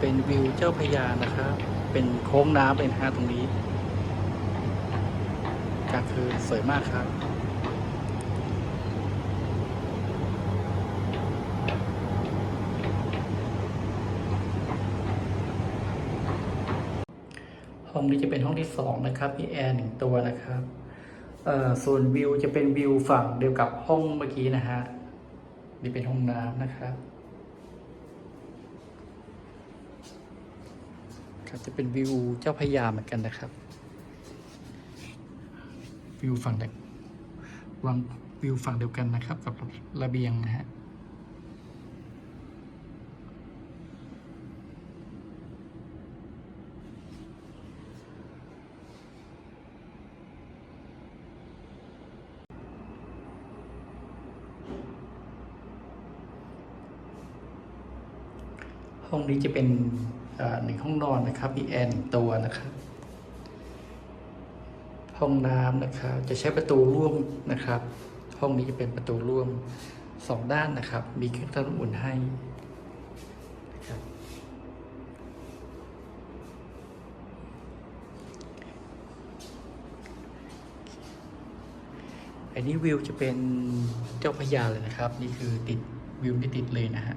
เป็นวิวเจ้าพยานะครับ เป็นโค้งน้ำเลยนฮะตรงนี้กลางคืนสวยมากครับห้องนี้จะเป็นห้องที่สองนะครับมีแอร์หนึ่งตัวนะครับส่วนวิวจะเป็นวิวฝั่งเดียวกับห้องเมื่อกี้นะฮะนี่เป็นห้องน้ำนะครับ ครับจะเป็นวิวเจ้าพยาเหมือนกันนะครับ วิวฝั่งเด็กวางวิวฝั่งเดียวกันนะครับ กับระเบียงนะฮะห้องนี้จะเป็น หนึ่งห้องนอนนะครับ มีแอร์หนึ่งตัวนะครับ ห้องน้ำนะครับ จะใช้ประตูร่วมนะครับ ห้องนี้จะเป็นประตูร่วมสองด้านนะครับ มีเครื่องทำน้ำอุ่นให้นะครับอันนี้วิวจะเป็นเจ้าพระยาเลยนะครับ นี่คือติดวิวที่ติดเลยนะฮะ